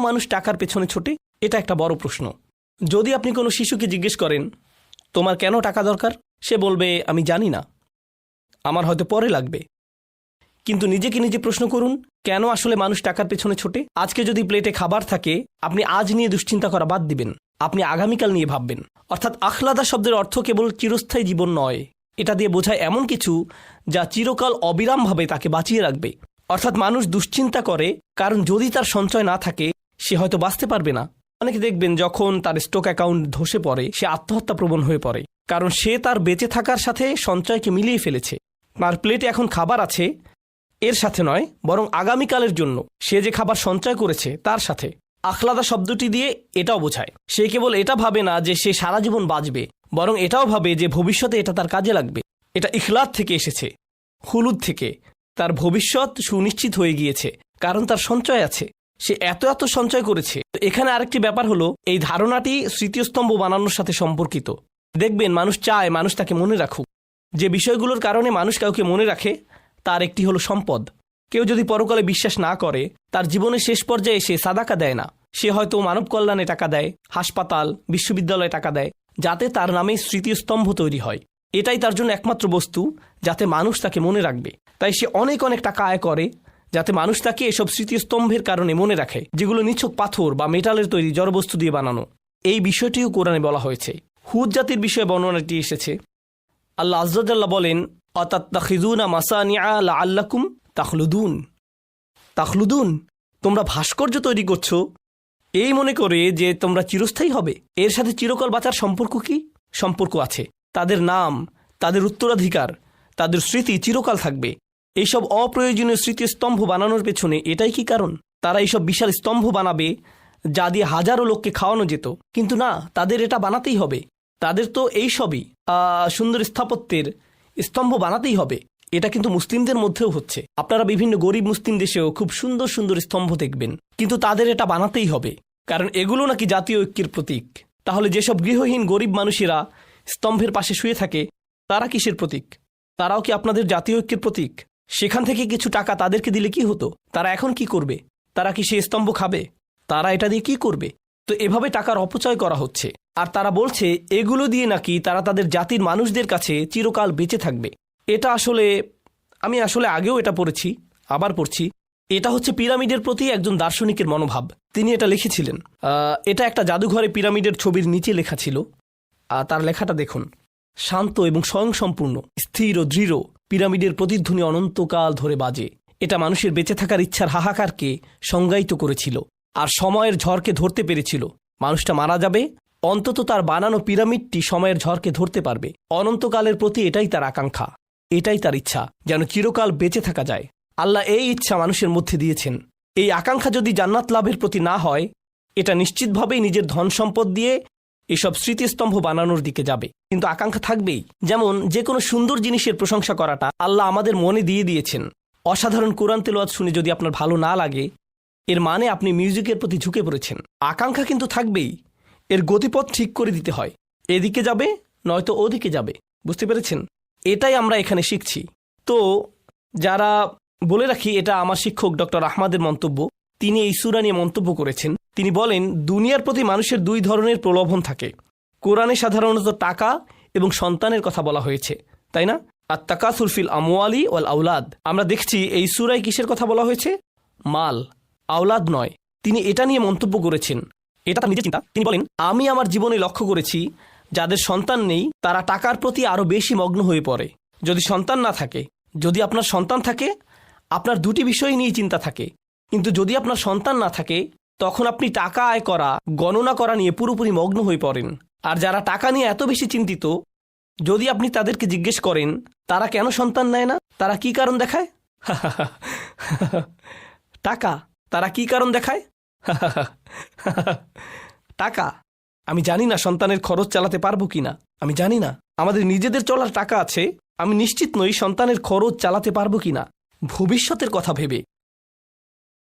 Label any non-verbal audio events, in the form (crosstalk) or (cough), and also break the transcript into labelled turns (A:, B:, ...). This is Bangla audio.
A: মানুষ টাকার পেছনে ছোটে? এটা একটা বড় প্রশ্ন। যদি আপনি কোনো শিশুকে জিজ্ঞেস করেন, তোমার কেন টাকা দরকার? সে বলবে, আমি জানি না। আমার হয়তো পরে লাগবে। কিন্তু নিজেকে নিজে প্রশ্ন করুন, কেন আসলে মানুষ টাকার পেছনে ছোটে? আজকে যদি প্লেটে খাবার থাকে, আপনি আজ নিয়ে দুশ্চিন্তা করা বাদ দিবেন। আপনি আগামীকাল নিয়ে ভাববেন। অর্থাৎ আহ্লাদা শব্দের অর্থ কেবল চিরস্থায়ী জীবন নয়। এটা দিয়ে বোঝায় এমন কিছু যা চিরকাল অবিরামভাবে তাকে বাঁচিয়ে রাখবে। অর্থাৎ মানুষ দুশ্চিন্তা করে, কারণ যদি তার সঞ্চয় না থাকে সে হয়তো বাঁচতে পারবে না। অনেকে দেখবেন যখন তার স্টক অ্যাকাউন্ট ধসে পড়ে, সে আত্মহত্যা প্রবণ হয়ে পড়ে। কারণ সে তার বেঁচে থাকার সাথে সঞ্চয়কে মিলিয়ে ফেলেছে। তার প্লেটে এখন খাবার আছে, এর সাথে নয়, বরং আগামীকালের জন্য। সে যে খাবার সঞ্চয় করেছে, তার সাথে। আখলাদা শব্দটি দিয়ে এটাও বোঝায়। সে কেবল এটা ভাবে না যে সে সারা জীবন বাঁচবে, বরং এটাও ভাবে যে ভবিষ্যতে এটা তার কাজে লাগবে। এটা ইখলাদ থেকে এসেছে, হুলুদ থেকে। তার ভবিষ্যৎ সুনিশ্চিত হয়ে গিয়েছে, কারণ তার সঞ্চয় আছে। সে এত এত সঞ্চয় করেছে। তো এখানে আরেকটি ব্যাপার হলো, এই ধারণাটি স্মৃতিস্তম্ভ বানানোর সাথে সম্পর্কিত। দেখবেন, মানুষ চায়, মানুষ তাকে মনে রাখুক। যে বিষয়গুলোর কারণে মানুষ কাউকে মনে রাখে, তার একটি হলো সম্পদ। কেউ যদি পরকালে বিশ্বাস না করে, তার জীবনের শেষ পর্যায়ে সে সাদাকা দেয় না। সে হয়তো মানব কল্যাণে টাকা দেয়, হাসপাতাল, বিশ্ববিদ্যালয়ে টাকা দেয়, যাতে তার নামে স্মৃতিস্তম্ভ তৈরি হয়। এটাই তার জন্য একমাত্র বস্তু, যাতে মানুষ তাকে মনে রাখবে। তাই সে অনেক অনেক টাকা আয় করে যাতে মানুষ তাকে এসব স্মৃতিস্তম্ভের কারণে মনে রাখে, যেগুলো নিছক পাথর বা মেটালের তৈরি জড়বস্তু দিয়ে বানানো। এই বিষয়টিও কোরআনে বলা হয়েছে। হুদ জাতির বিষয়ে বর্ণনাটি এসেছে। আল্লাহ আজ্জাল্লাহ বলেন অতাত্তাখিজুনা মাসানিয়া লা আল্লাকুম তাখলুদুন। তাখলুদুন? তোমরা ভাস্কর্য তৈরি করছ? এই মনে করে যে তোমরা চিরস্থায়ী হবে? এর সাথে চিরকাল বাঁচার সম্পর্ক কি? সম্পর্ক আছে। তাদের নাম, তাদের উত্তরাধিকার, তাদের স্মৃতি চিরকাল থাকবে। এইসব অপ্রয়োজনীয় স্মৃতিস্তম্ভ বানানোর পেছনে এটাই কি কারণ? তারা এইসব বিশাল স্তম্ভ বানাবে, যা দিয়ে হাজারো লোককে খাওয়ানো যেত। কিন্তু না, তাদের এটা বানাতেই হবে। তাদের তো এই সবই সুন্দর স্থাপত্যের স্তম্ভ বানাতেই হবে। এটা কিন্তু মুসলিমদের মধ্যেও হচ্ছে। আপনারা বিভিন্ন গরিব মুসলিম দেশেও খুব সুন্দর সুন্দর স্তম্ভ দেখবেন। কিন্তু তাদের এটা বানাতেই হবে। কারণ এগুলো নাকি জাতীয় ঐক্যের প্রতীক। তাহলে যেসব গৃহহীন গরিব মানুষেরা স্তম্ভের পাশে শুয়ে থাকে, তারা কিসের প্রতীক? তারাও কি আপনাদের জাতীয় ঐক্যের প্রতীক? সেখান থেকে কিছু টাকা তাদেরকে দিলে কি হতো? তারা এখন কি করবে? তারা কি সে স্তম্ভ খাবে? তারা এটা দিয়ে কি করবে? তো এভাবে টাকার অপচয় করা হচ্ছে। আর তারা বলছে, এগুলো দিয়ে নাকি তারা তাদের জাতির মানুষদের কাছে চিরকাল বেঁচে থাকবে। এটা আসলে, আমি আসলে আগেও এটা পড়েছি, আবার পড়ছি। এটা হচ্ছে পিরামিডের প্রতি একজন দার্শনিকের মনোভাব। তিনি এটা লিখেছিলেন। এটা একটা জাদুঘরে পিরামিডের ছবির নিচে লেখা ছিল। আর তার লেখাটা দেখুন। শান্ত এবং স্বয়ংসম্পূর্ণ, স্থির ও দৃঢ়, পিরামিডের প্রতিধ্বনি অনন্তকাল ধরে বাজে। এটা মানুষের বেঁচে থাকার ইচ্ছার হাহাকারকে সংজ্ঞায়িত করেছিল আর সময়ের ঝড়কে ধরতে পেরেছিল। মানুষটা মারা যাবে, অন্তত তার বানানো পিরামিডটি সময়ের ঝড়কে ধরতে পারবে। অনন্তকালের প্রতি এটাই তার আকাঙ্ক্ষা, এটাই তার ইচ্ছা, যেন চিরকাল বেঁচে থাকা যায়। আল্লাহ এই ইচ্ছা মানুষের মধ্যে দিয়েছেন। এই আকাঙ্ক্ষা যদি জান্নাত লাভের প্রতি না হয়, এটা নিশ্চিতভাবেই নিজের ধন সম্পদ দিয়ে এসব স্মৃতিস্তম্ভ বানানোর দিকে যাবে। কিন্তু আকাঙ্ক্ষা থাকবেই। যেমন যে কোনো সুন্দর জিনিসের প্রশংসা করাটা আল্লাহ আমাদের মনে দিয়ে দিয়েছেন। অসাধারণ কোরআন তেলোয়াত শুনে যদি আপনার ভালো না লাগে, এর মানে আপনি মিউজিকের প্রতি ঝুঁকে পড়েছেন। আকাঙ্ক্ষা কিন্তু থাকবেই। এর গতিপথ ঠিক করে দিতে হয়। এদিকে যাবে, নয়তো ওদিকে যাবে। বুঝতে পেরেছেন? এটাই আমরা এখানে শিখছি। তো, যারা বলে রাখি, এটা আমার শিক্ষক ডক্টর আহমাদের মন্তব্য। তিনি এই সুরা নিয়ে মন্তব্য করেছেন। তিনি বলেন, দুনিয়ার প্রতি মানুষের দুই ধরনের প্রলোভন থাকে। কোরআনে সাধারণত টাকা এবং সন্তানের কথা বলা হয়েছে, তাই না? আর তাকাসুরফিল আমওয়ালি ওয়াল আউলাদ আমরা দেখছি এই সুরায় কিসের কথা বলা হয়েছে? মাল, আওলাদ নয়। তিনি এটা নিয়ে মন্তব্য করেছেন। এটা তার নিজের চিন্তা। তিনি বলেন, আমি আমার জীবনে লক্ষ্য করেছি, যাদের সন্তান নেই, তারা টাকার প্রতি আরও বেশি মগ্ন হয়ে পড়ে। যদি সন্তান না থাকে, যদি আপনার সন্তান থাকে, আপনার দুটি বিষয় নিয়ে চিন্তা থাকে। কিন্তু যদি আপনার সন্তান না থাকে তখন আপনি টাকা আয় করা, গণনা করা নিয়ে পুরোপুরি মগ্ন হয়ে পড়েন। আর যারা টাকা নিয়ে এত বেশি চিন্তিত, যদি আপনি তাদেরকে জিজ্ঞেস করেন, তারা কেন সন্তান নেয় না? তারা কি কারণ দেখায়? (laughs) টাকা? তারা কি কারণ দেখায়? (laughs) টাকা? আমি জানি না সন্তানের খরচ চালাতে পারব কি না আমি জানি না। আমাদের নিজেদের চলার টাকা আছে। আমি নিশ্চিত নই সন্তানের খরচ চালাতে পারব কিনা। ভবিষ্যতের কথা ভেবে।